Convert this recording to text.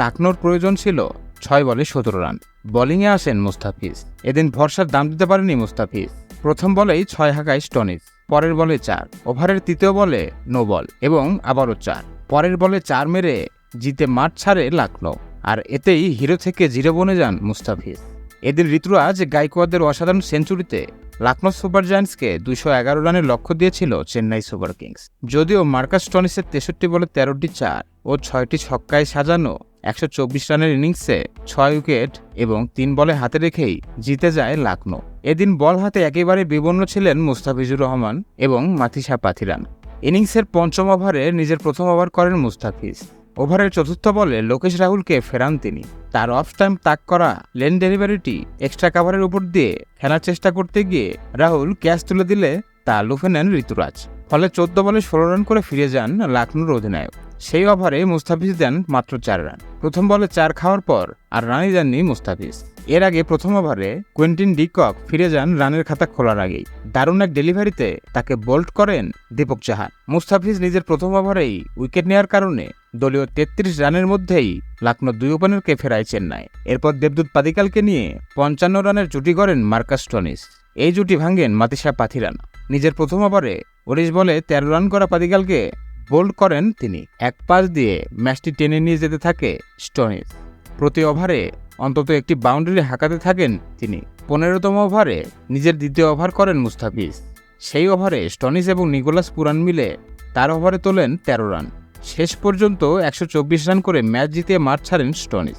লাকনোর প্রয়োজন ছিল ছয় বলে সতেরো রান। বোলিংয়ে আসেন মুস্তাফিজ। এদিন ভরসার দাম দিতে পারেনি মুস্তাফিজ। প্রথম বলেই ছয় হাঁকায় স্টনিস পরের বলে চার, ওভারের তৃতীয় বলে নো বল এবং আবারও চার, পরের বলে চার মেরে জিতে মাঠ ছাড়ে লাকনো। আর এতেই হিরো থেকে জিরো বনে যান মুস্তাফিজ। এদিন ঋতুরাজ, গাইকোয়াদের অসাধারণ সেঞ্চুরিতে লাকনো সুপার জায়ান্টসকে দুশো এগারো রানের লক্ষ্য দিয়েছিল চেন্নাই সুপার কিংস। যদিও মার্কাস টনিসের তেষট্টি বলে তেরোটি চার ও ছয়টি ছক্কায় সাজানো একশো চব্বিশ রানের ইনিংসে ছয় উইকেট এবং তিন বলে হাতে রেখেই জিতে যায় লাকনো এদিন বল হাতে একেবারে বিবর্ণ ছিলেন মুস্তাফিজুর রহমান এবং মাথিসা পাথিরান। ইনিংসের পঞ্চম ওভারে নিজের প্রথম ওভার করেন মুস্তাফিজ। ওভারের চতুর্থ বলে লোকেশ রাহুলকে ফেরান তিনি। তার অফ টাইম তাক করা লেন ডেলিভারিটি এক্সট্রা কাভারের উপর দিয়ে খেলার চেষ্টা করতে গিয়ে রাহুল ক্যাচ তুলে দিলে তা লুফে নেন ঋতুরাজ। ফলে চোদ্দ বলে ষোলো রান করে ফিরে যান লাকনুর অধিনায়ক। সেই ওভারে মুস্তাফিজ দেন মাত্র চার রান। প্রথম বলে চার খাওয়ার পর আর রানই দেননি মুস্তাফিজ। এর আগে প্রথম ওভারে কুয়েন্টিন ডিকক ফিরে যান রানের খাতা খোলার আগেই। দারুণ এক ডেলিভারিতে তাকে বোল্ড করেন দীপক চাহার মুস্তাফিজ নিজের প্রথম ওভারেই উইকেট নেওয়ার কারণে দলীয় তেত্রিশ রানের মধ্যেই লাকনো দুই ওপেনারকে ফেরায় চেন্নাই। এরপর দেবদূত পাদিকালকে নিয়ে পঞ্চান্ন রানের জুটি করেন মার্কাস টনিস। এই জুটি ভাঙ্গেন মাতিসা পাথিরানা। নিজের প্রথম ওভারে উনিশ বলে তেরো রান করা পাদিকালকে বোল্ড করেন তিনি। এক পাস দিয়ে ম্যাচটি টেনে নিয়ে যেতে থাকে স্টোনিস। প্রতি ওভারে অন্তত একটি বাউন্ডারি হাঁকাতে থাকেন তিনি। পনেরোতম ওভারে নিজের দ্বিতীয় ওভার করেন মুস্তাফিজ। সেই ওভারে স্টনিস এবং নিকোলাস পুরান মিলে তার ওভারে তোলেন তেরো রান। শেষ পর্যন্ত একশো চব্বিশ রান করে ম্যাচ জিতে মাঠ ছাড়েন স্টনিস।